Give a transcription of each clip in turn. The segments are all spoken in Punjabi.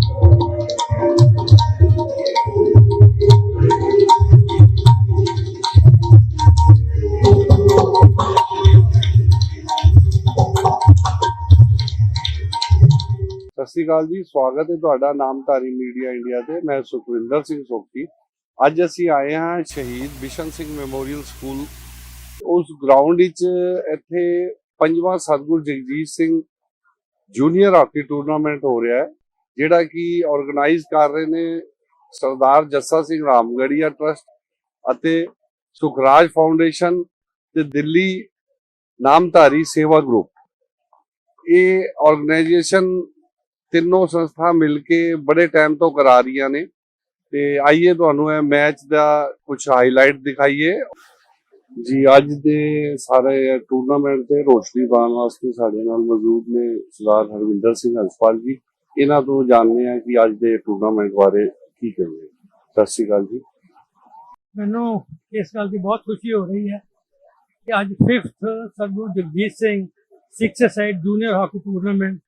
ਸਤਿ ਸ਼੍ਰੀ ਅਕਾਲ ਜੀ, ਸਵਾਗਤ ਹੈ ਤੁਹਾਡਾ ਨਾਮਧਾਰੀ ਮੀਡੀਆ ਇੰਡੀਆ ਤੇ। ਮੈਂ ਸੁਖਵਿੰਦਰ ਸਿੰਘ ਸੋਖੀ ਅੱਜ ਅਸੀਂ ਆਏ ਹਾਂ ਸ਼ਹੀਦ ਬਿਸ਼ਨ ਸਿੰਘ ਮੈਮੋਰੀਅਲ ਸਕੂਲ। ਉਸ ਗਰਾਊਂਡ ਵਿੱਚ ਇੱਥੇ ਪੰਜਵਾਂ Satguru Jagjit Singh junior hockey tournament ਹੋ ਰਿਹਾ ਹੈ। ਜਿਹੜਾ ਕਿ ਆਰਗੇਨਾਈਜ਼ ਕਰ ਰਹੇ ਨੇ ਸਰਦਾਰ ਜੱਸਾ ਸਿੰਘ ਰਾਮਗੜੀਆ ਟਰਸਟ ਅਤੇ ਸੁਖਰਾਜ ਫਾਊਂਡੇਸ਼ਨ ਤੇ ਦਿੱਲੀ ਨਾਮਧਾਰੀ ਸੇਵਾ ਗਰੁੱਪ ਇਹ ਆਰਗੇਨਾਈਜੇਸ਼ਨ ਤਿੰਨੋਂ ਸੰਸਥਾ ਮਿਲ ਕੇ ਬੜੇ ਟਾਈਮ ਤੋਂ ਕਰਾ ਰਹੀਆਂ ਨੇ। ਤੇ ਆਈਏ ਤੁਹਾਨੂੰ ਇਹ ਮੈਚ ਦਾ ਕੁਝ ਹਾਈਲਾਈਟ ਦਿਖਾਈਏ। ਜੀ, ਅੱਜ ਦੇ ਸਾਰੇ ਟੂਰਨਾਮੈਂਟ ਤੇ ਰੋਸ਼ਨੀ ਪਾਉਣ ਵਾਸਤੇ ਸਾਡੇ ਨਾਲ ਮੌਜੂਦ ਨੇ ਸਰਦਾਰ ਹਰਵਿੰਦਰ ਸਿੰਘ ਹੰਸਪਾਲ ਜੀ। ਇਹਨਾਂ ਤੋਂ ਜਾਣਦੇ ਆ ਕਿ ਅੱਜ ਦੇ ਟੂਰਨਾਮੈਂਟ ਬਾਰੇ ਕੀ ਕਹਿੰਦੇ ਸਤਿ ਸ਼੍ਰੀ ਅਕਾਲ ਜੀ। ਮੈਨੂੰ ਇਸ ਗੱਲ ਦੀ ਬਹੁਤ ਖੁਸ਼ੀ ਹੋ ਰਹੀ ਹੈ ਕਿ ਅੱਜ 5th Satguru Jagjit Singh 6 side junior hockey tournament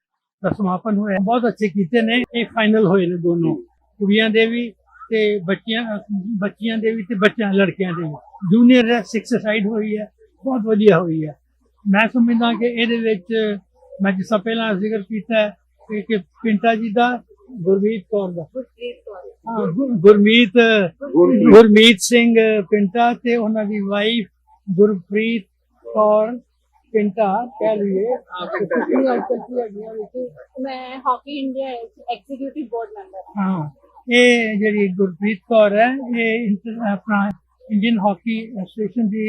ਦਾ ਸਮਾਪਨ ਹੋਇਆ। ਬਹੁਤ ਅੱਛੇ ਕੀਤੇ ਨੇ, ਇਹ ਫਾਈਨਲ ਹੋਏ ਨੇ ਦੋਨੋਂ। ਕੁੜੀਆਂ ਦੇ ਵੀ ਤੇ ਬੱਚਿਆਂ, ਬੱਚੀਆਂ ਦੇ ਵੀ ਤੇ ਬੱਚਿਆਂ, ਲੜਕਿਆਂ ਦੇ ਵੀ। ਜੂਨੀਅਰ ਸਿਕਸ ਸਾਈਡ ਹੋਈ ਹੈ, ਬਹੁਤ ਵਧੀਆ ਹੋਈ ਹੈ। ਮੈਂ ਸਮਝਦਾ ਕਿ ਇਹਦੇ ਵਿੱਚ ਮੈਂ ਜਿਸ ਤਰ੍ਹਾਂ ਪਹਿਲਾਂ ਜ਼ਿਕਰ ਕੀਤਾ ਹੈ ਕਿ- ਕਿ ਪਿੰਟਾ ਜੀ ਦਾ ਗੁਰਮੀਤ ਕੌਰ ਦਾ। ਹਾਂ, ਗੁਰ- ਗੁਰਮੀਤ ਗੁਰਮੀਤ। ਸਿੰਘ ਪਿੰਟਾ ਤੇ ਉਹਨਾਂ ਦੀ ਵਾਈਫ ਗੁਰਪ੍ਰੀਤ ਕੌਰ ਪਿੰਟਾ ਕਹਿ ਲਈਏ। ਮੈਂ hockey India executive board member ਹਾਂ ਇਹ ਜਿਹੜੀ ਗੁਰਪ੍ਰੀਤ ਕੌਰ ਹੈ ਇਹ ਆਪਣਾ ਇੰਡੀਅਨ ਹਾਕੀ ਐਸੋਸੀਏਸ਼ਨ ਦੀ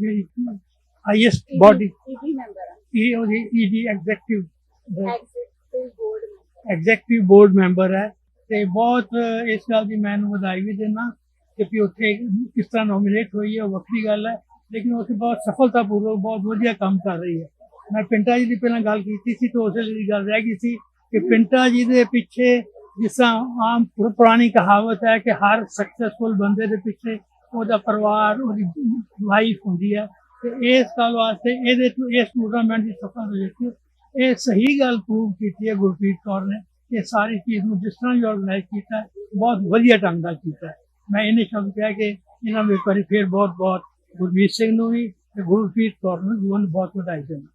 ਜਿਹੜੀ ਹਾਈਐਸਟ ਬਾਡੀ ਇਹ ਉਹਦੀ ED executive executive executive board member ਹੈ ਤੇ ਬਹੁਤ ਇਸ ਗੱਲ ਦੀ ਮੈਂ ਇਹਨੂੰ ਵਧਾਈ ਵੀ ਦਿੰਦਾ ਕਿ ਵੀ ਉੱਥੇ ਕਿਸ ਤਰ੍ਹਾਂ ਨੋਮੀਨੇਟ ਹੋਈ ਹੈ, ਉਹ ਵੱਖਰੀ ਗੱਲ ਹੈ, ਲੇਕਿਨ ਉੱਥੇ ਬਹੁਤ ਸਫਲਤਾਪੂਰਵਕ, ਬਹੁਤ ਵਧੀਆ ਕੰਮ ਕਰ ਰਹੀ ਹੈ। ਮੈਂ ਪਿੰਟਾ ਜੀ ਦੀ ਪਹਿਲਾਂ ਗੱਲ ਕੀਤੀ ਸੀ ਤਾਂ ਉਸੇ ਦੀ ਗੱਲ ਰਹਿ ਗਈ ਸੀ ਕਿ ਪਿੰਟਾ ਜੀ ਦੇ ਪਿੱਛੇ ਜਿਸ ਤਰ੍ਹਾਂ ਆਮ ਪੁਰਾਣੀ ਕਹਾਵਤ ਹੈ ਕਿ ਹਰ ਸਕਸੈਸਫੁਲ ਬੰਦੇ ਦੇ ਪਿੱਛੇ ਉਹਦਾ ਪਰਿਵਾਰ, ਉਹਦੀ ਵਾਈਫ ਹੁੰਦੀ ਹੈ ਤੇ ਇਸ ਗੱਲ ਵਾਸਤੇ ਇਹਦੇ, ਇਸ ਟੂਰਨਾਮੈਂਟ ਦੀ ਸਫਲਤਾ ਵਿੱਚ ਇਹ ਸਹੀ ਗੱਲ ਪ੍ਰੂਵ ਕੀਤੀ ਹੈ ਗੁਰਪ੍ਰੀਤ ਕੌਰ ਨੇ ਇਹ ਸਾਰੀ ਚੀਜ਼ ਨੂੰ ਜਿਸ ਤਰ੍ਹਾਂ ਵੀ ਆਰਗੇਨਾਈਜ਼ ਕੀਤਾ ਹੈ, ਬਹੁਤ ਵਧੀਆ ਢੰਗ ਨਾਲ ਕੀਤਾ ਹੈ। ਮੈਂ ਇਹਨੇ ਸ਼ਬਦ ਕਿਹਾ ਕਿ ਇਹਨਾਂ ਵਿੱਚ ਵਾਰੀ ਫੇਰ ਬਹੁਤ ਬਹੁਤ ਗੁਰਮੀਤ ਸਿੰਘ ਨੂੰ ਵੀ ਤੇ ਗੁਰਪ੍ਰੀਤ ਕੌਰ ਨੂੰ ਵੀ ਉਹਨੂੰ ਬਹੁਤ ਵਧਾਈ ਦਿੰਦਾ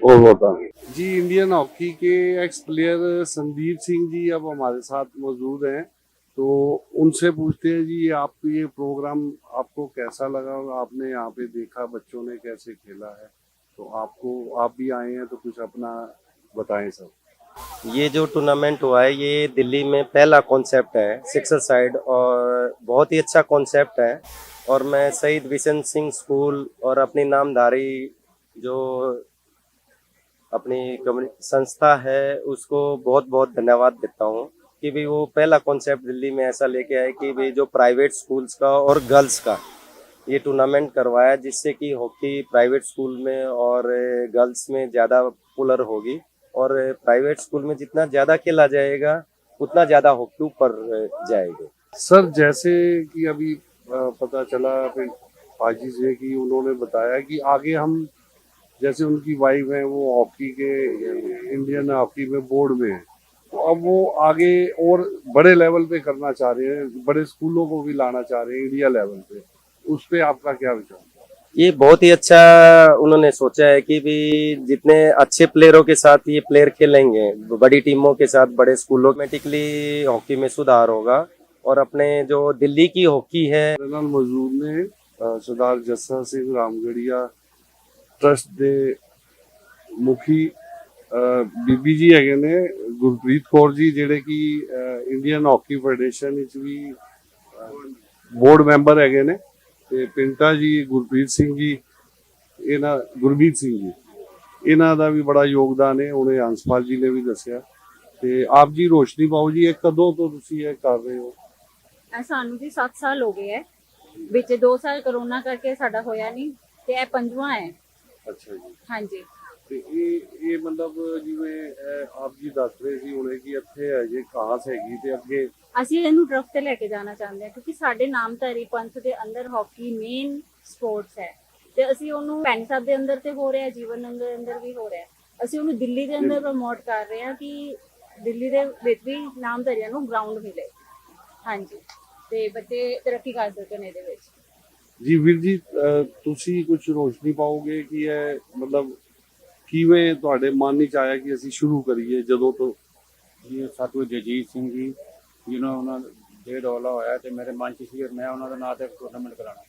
और बताएं जी इंडियन हॉकी के एक्स प्लेयर संदीप सिंह जी अब हमारे साथ मौजूद हैं तो उनसे पूछते हैं जी आप ये प्रोग्राम आपको कैसा लगा और आपने यहाँ पे देखा बच्चों ने कैसे खेला है तो आपको, आप भी आए हैं तो कुछ अपना बताएँ सब। ये जो टूर्नामेंट हुआ है, ये दिल्ली में पहला कॉन्सेप्ट है सिक्स साइड और बहुत ही अच्छा कॉन्सेप्ट है। और मैं शहीद बिशन सिंह स्कूल और अपनी नामधारी जो अपनी संस्था है, उसको बहुत बहुत धन्यवाद देता हूँ कि भी वो पहला कॉन्सेप्ट दिल्ली में ऐसा लेके आए कि भाई जो प्राइवेट स्कूल्स का और गर्ल्स का। ये टूर्नामेंट करवाया, जिससे कि हॉकी प्राइवेट स्कूल में और गर्ल्स में ज़्यादा पॉपुलर होगी। और प्राइवेट स्कूल में जितना ज़्यादा खेला जाएगा, उतना ज़्यादा हॉकी ऊपर जाएगी। सर, जैसे कि अभी पता चला फिर हाजी से कि उन्होंने बताया कि आगे हम, जैसे उनकी वाइफ है, वो हॉकी के इंडियन हॉकी में बोर्ड में है। तो अब वो आगे और बड़े लेवल पे करना चाह रहे हैं, बड़े स्कूलों को भी लाना चाह रहे हैं इंडिया लेवल पे। उस पे आपका क्या विचार ये बहुत ही अच्छा उन्होंने सोचा है कि भी जितने अच्छे प्लेयरों के साथ ये प्लेयर खेलेंगे बड़ी टीमों के साथ बड़े स्कूलों ऑटोमेटिकली हॉकी में सुधार होगा और अपने जो दिल्ली की हॉकी है ਮੇਰੇ ਨਾਲ ਮੌਜੂਦ ਨੇ ਅ, ਸਰਦਾਰ ਜੱਸਾ ਸਿੰਘ ਰਾਮਗੜੀਆ ਟਰਸਟ ਦੇ ਮੁਖੀ ਅ, ਬੀਬੀ ਜੀ ਹੈਗੇ ਨੇ ਗੁਰਪ੍ਰੀਤ ਕੌਰ ਜੀ ਜਿਹੜੇ ਕਿ ਇੰਡੀਅਨ ਹਾਕੀ ਫੈਡਰੇਸ਼ਨ ਵਿੱਚ ਵੀ ਬੋਰਡ ਮੈਂਬਰ ਹੈਗੇ ਨੇ ਤੇ ਪਿੰਟਾ ਜੀ ਗੁਰਪ੍ਰੀਤ ਸਿੰਘ ਜੀ ਇਹਨਾਂ ਗੁਰਮੀਤ ਸਿੰਘ ਜੀ। ਇਹਨਾਂ ਦਾ ਵੀ ਬੜਾ ਯੋਗਦਾਨ ਹੈ ਉਹਨੇ ਹੰਸਪਾਲ ਜੀ ਨੇ ਵੀ ਦੱਸਿਆ। ਤੇ ਆਪ ਜੀ ਰੋਸ਼ਨੀ ਪਾਓ ਜੀ ਇਹ ਕਦੋਂ ਤੋਂ ਤੁਸੀਂ ਇਹ ਕਰ ਰਹੇ ਹੋ? ਇਹ ਸਾਨੂੰ ਜੀ 7 ਸਾਲ ਹੋ ਗਏ ਹੈ। ਵਿੱਚ 2 ਸਾਲ ਕਰੋਨਾ ਕਰਕੇ ਸਾਡਾ ਹੋਇਆ ਨਹੀਂ ਤੇ ਇਹ ਪੰਜਵਾਂ ਹੈ। ਅੱਛਾ ਜੀ। ਹਾਂਜੀ। ਤੇ ਇਹ ਇਹ ਮਤਲਬ ਜਿਵੇਂ ਆਪ ਜੀ ਦੱਸ ਰਹੇ ਸੀ ਹੁਣੇ ਕਿ ਇੱਥੇ ਹੈ ਜੇ ਕਾਸ ਹੈਗੀ ਤੇ ਅੱਗੇ ਅਸੀਂ ਇਹਨੂੰ ਟਰਫ ਤੇ ਲੈ ਕੇ ਜਾਣਾ ਚਾਹੁੰਦੇ ਹਾਂ ਕਿਉਂਕਿ ਸਾਡੇ ਨਾਮਧਾਰੀ ਪੰਥ ਦੇ ਅੰਦਰ ਹਾਕੀ ਮੇਨ ਸਪੋਰਟਸ ਹੈ ਤੇ ਅਸੀਂ ਉਹਨੂੰ ਸਾਹਿਬ ਦੇ ਅੰਦਰ ਤੇ ਹੋ ਰਿਹਾ ਜੀਵਨ ਨਗਰ ਅੰਦਰ ਵੀ ਹੋ ਰਿਹਾ ਅਸੀਂ ਉਹਨੂੰ ਦਿੱਲੀ ਦੇ ਅੰਦਰ ਪ੍ਰਮੋਟ ਕਰ ਰਹੇ ਹਾਂ ਕਿ ਦਿੱਲੀ ਦੇ ਵਿੱਚ ਵੀ ਨਾਮਧਾਰੀਆਂ ਨੂੰ ਗਰਾਊਂਡ ਮਿਲੇ। ਹਾਂਜੀ। ਤੇ ਬੱਚੇ ਤਰੱਕੀ ਕਰ ਸਕਣ ਇਹਦੇ ਵਿੱਚ। ਜੀ ਵੀਰ ਜੀ ਤੁਸੀਂ ਕੁਝ ਰੋਸ਼ਨੀ ਪਾਓਗੇ ਕਿ ਇਹ ਮਤਲਬ ਕਿਵੇਂ ਤੁਹਾਡੇ ਮਨ ਵਿੱਚ ਆਇਆ ਕਿ ਅਸੀਂ ਸ਼ੁਰੂ ਕਰੀਏ ਜਦੋਂ ਤੋਂ? ਜੀ ਸਤਿਗੁਰ ਜਗਜੀਤ ਸਿੰਘ ਜੀ ਜਿਹਨਾਂ ਉਹਨਾਂ ਦੇ ਰੌਲਾ ਹੋਇਆ ਤੇ ਮੇਰੇ ਮਨ ਚ ਸੀ ਕਿ ਮੈਂ ਉਹਨਾਂ ਦੇ ਨਾਂ ਤੇ ਟੂਰਨਾਮੈਂਟ ਕਰਾਉਣਾ।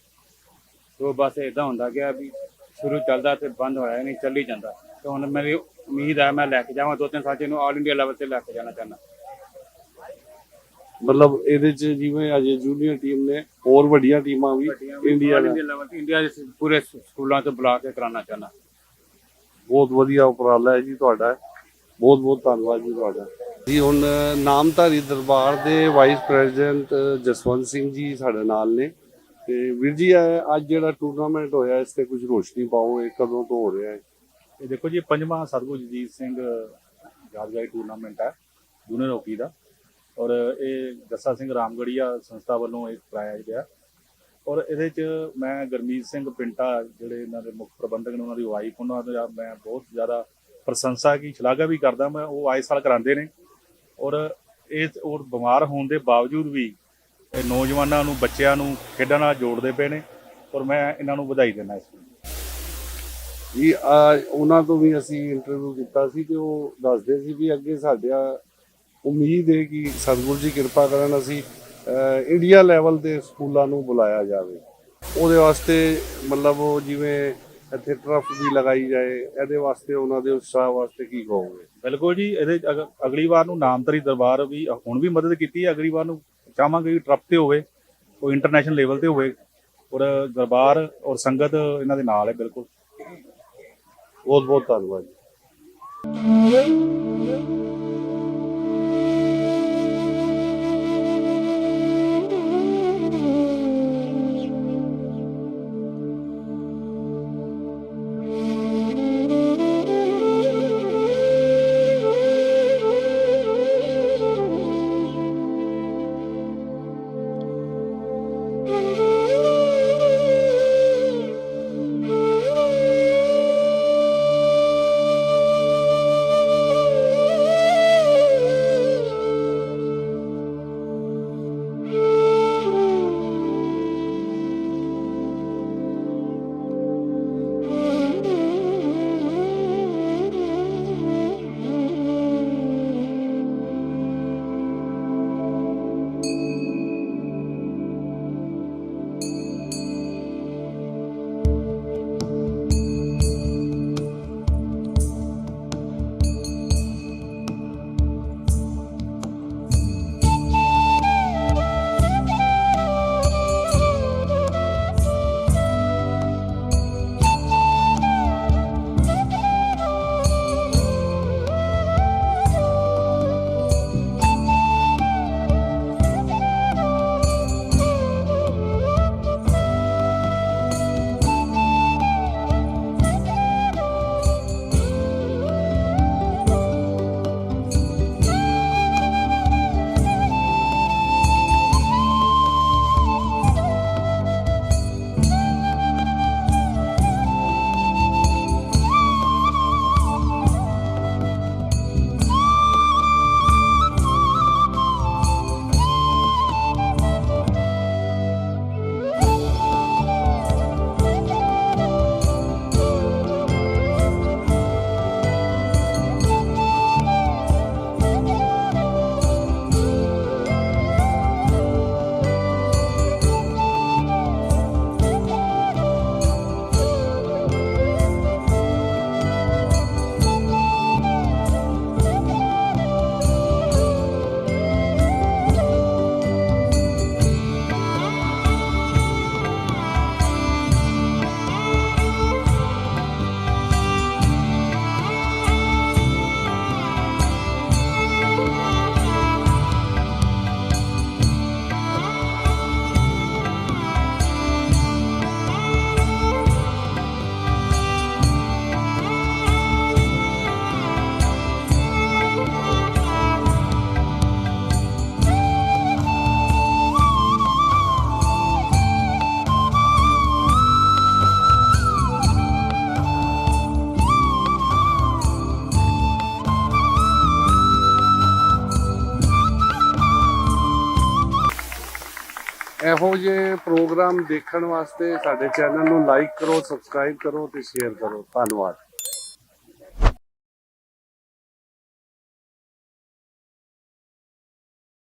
ਸੋ ਬਸ ਇਦਾਂ ਹੁੰਦਾ ਗਿਆ ਵੀ ਸ਼ੁਰੂ ਚੱਲਦਾ ਤੇ ਬੰਦ ਹੋਇਆ ਨਹੀਂ ਚੱਲੀ ਜਾਂਦਾ। ਤੇ ਹੁਣ ਮੇਰੀ ਉਮੀਦ ਹੈ ਮੈਂ ਲੈ ਕੇ ਜਾਵਾਂ ਦੋ ਤਿੰਨ ਸਾਲ ਇਹਨੂੰ ਆਲ ਇੰਡੀਆ ਲੈਵਲ ਤੇ ਲੈ ਕੇ ਜਾਣਾ ਚਾਹੁੰਦਾ। ਮਤਲਬ ਇਹਦੇ ਚ ਜਿਵੇਂ ਅਜੇ ਜੂਨੀਅਰ ਟੀਮ ਨੇ ਹੋਰ ਵੱਡੀਆਂ ਟੀਮਾਂ ਵੀ ਇੰਡੀਆ ਦਾ ਲੈਵਲ ਤੇ ਇੰਡੀਆ ਦੇ ਪੂਰੇ ਸਕੂਲਾਂ ਤੋਂ ਬੁਲਾ ਕੇ ਕਰਾਉਣਾ ਚਾਹੁੰਦਾ। ਬਹੁਤ ਵਧੀਆ ਉਪਰਾਲਾ ਹੈ ਜੀ ਤੁਹਾਡਾ। ਬਹੁਤ ਬਹੁਤ ਧੰਨਵਾਦ ਜੀ ਤੁਹਾਡਾ। ਜੀ ਹੁਣ ਨਾਮਧਾਰੀ ਦਰਬਾਰ ਦੇ ਵਾਈਸ ਪ੍ਰੈਜ਼ੀਡੈਂਟ ਜਸਵੰਤ ਸਿੰਘ ਜੀ ਸਾਡੇ ਨਾਲ ਨੇ। ਤੇ ਵੀਰ ਜੀ ਇਹ ਅੱਜ ਜਿਹੜਾ ਟੂਰਨਾਮੈਂਟ ਹੋਇਆ, ਇਸ ਤੇ ਕੁਝ ਰੋਸ਼ਨੀ ਪਾਓ ਇਹ ਕਦੋਂ ਤੋਂ ਹੋ ਰਿਹਾ ਹੈ? ਇਹ ਦੇਖੋ ਜੀ ਪੰਜਵਾਂ ਸਤਿਗੁਰ ਜਗਜੀਤ ਸਿੰਘ ਯਾਦਗਾਰੀ ਟੂਰਨਾਮੈਂਟ ਹੈ, ਜੂਨੀਅਰ ਹਾਕੀ ਦਾ। ਔਰ ਇਹ ਜੱਸਾ ਸਿੰਘ ਰਾਮਗੜੀਆ ਸੰਸਥਾ ਵੱਲੋਂ ਇਹ ਕਰਾਇਆ ਗਿਆ। ਔਰ ਇਹਦੇ ਚ ਮੈਂ ਗਰਮੀਤ ਸਿੰਘ ਪਿੰਟਾ, ਜਿਹੜੇ ਇਹਨਾਂ ਦੇ ਮੁੱਖ ਪ੍ਰਬੰਧਕ ਨੇ, ਉਹਨਾਂ ਦੀ ਵਾਈਫ ਉਹਨਾਂ ਦਾ ਮੈਂ ਬਹੁਤ ਜ਼ਿਆਦਾ ਪ੍ਰਸ਼ੰਸਾ ਕੀ, ਸ਼ਲਾਘਾ ਵੀ ਕਰਦਾ। ਮੈਂ ਉਹ ਆਏ ਸਾਲ ਕਰਾਉਂਦੇ ਨੇ। ਔਰ ਇਹ ਔਰ ਬਿਮਾਰ ਹੋਣ ਦੇ ਬਾਵਜੂਦ ਵੀ ਇਹ ਨੌਜਵਾਨਾਂ ਨੂੰ, ਬੱਚਿਆਂ ਨੂੰ ਖੇਡਾਂ ਨਾਲ ਜੋੜਦੇ ਪਏ ਨੇ ਔਰ ਮੈਂ ਇਹਨਾਂ ਨੂੰ ਵਧਾਈ ਦਿੰਦਾ ਇਸ ਲਈ ਜੀ ਉਹਨਾਂ ਤੋਂ ਵੀ ਅਸੀਂ ਇੰਟਰਵਿਊ ਕੀਤਾ ਸੀ ਤੇ ਉਹ ਦੱਸਦੇ ਸੀ ਵੀ ਅੱਗੇ ਸਾਡਾ ਉਮੀਦ ਹੈ ਕਿ ਸਤਿਗੁਰੂ ਜੀ ਕਿਰਪਾ ਕਰਨ ਅਸੀਂ ਇੰਡੀਆ ਲੈਵਲ ਦੇ ਸਕੂਲਾਂ ਨੂੰ ਬੁਲਾਇਆ ਜਾਵੇ। ਉਹਦੇ ਵਾਸਤੇ ਮਤਲਬ ਉਹ ਜਿਵੇਂ ਇੱਥੇ ਟਰਫ ਵੀ ਲਗਾਈ ਜਾਏ ਇਹਦੇ ਵਾਸਤੇ ਉਹਨਾਂ ਦੇ ਉਤਸ਼ਾਹ ਵਾਸਤੇ ਕੀ ਕਹੋਗੇ? ਬਿਲਕੁਲ ਜੀ ਇਹਦੇ ਅਗਲੀ ਵਾਰ ਨੂੰ ਨਾਮਤਰੀ ਦਰਬਾਰ ਵੀ ਹੁਣ ਵੀ ਮਦਦ ਕੀਤੀ ਹੈ ਅਗਲੀ ਵਾਰ ਨੂੰ ਚਾਹਾਂਗੇ ਕਿ ਟਰੱਪ ਤੇ ਹੋਵੇ ਉਹ ਇੰਟਰਨੈਸ਼ਨਲ ਲੈਵਲ ਤੇ ਹੋਵੇ ਔਰ ਦਰਬਾਰ ਔਰ ਸੰਗਤ ਇਹਨਾਂ ਦੇ ਨਾਲ ਹੈ ਬਿਲਕੁਲ। ਬਹੁਤ ਬਹੁਤ ਧੰਨਵਾਦ ਇਹੋ ਜਿਹੇ ਪ੍ਰੋਗਰਾਮ ਦੇਖਣ ਵਾਸਤੇ ਸਾਡੇ ਚੈਨਲ ਨੂੰ ਲਾਈਕ ਕਰੋ, ਸਬਸਕ੍ਰਾਈਬ ਕਰੋ ਤੇ ਸ਼ੇਅਰ ਕਰੋ। ਧੰਨਵਾਦ।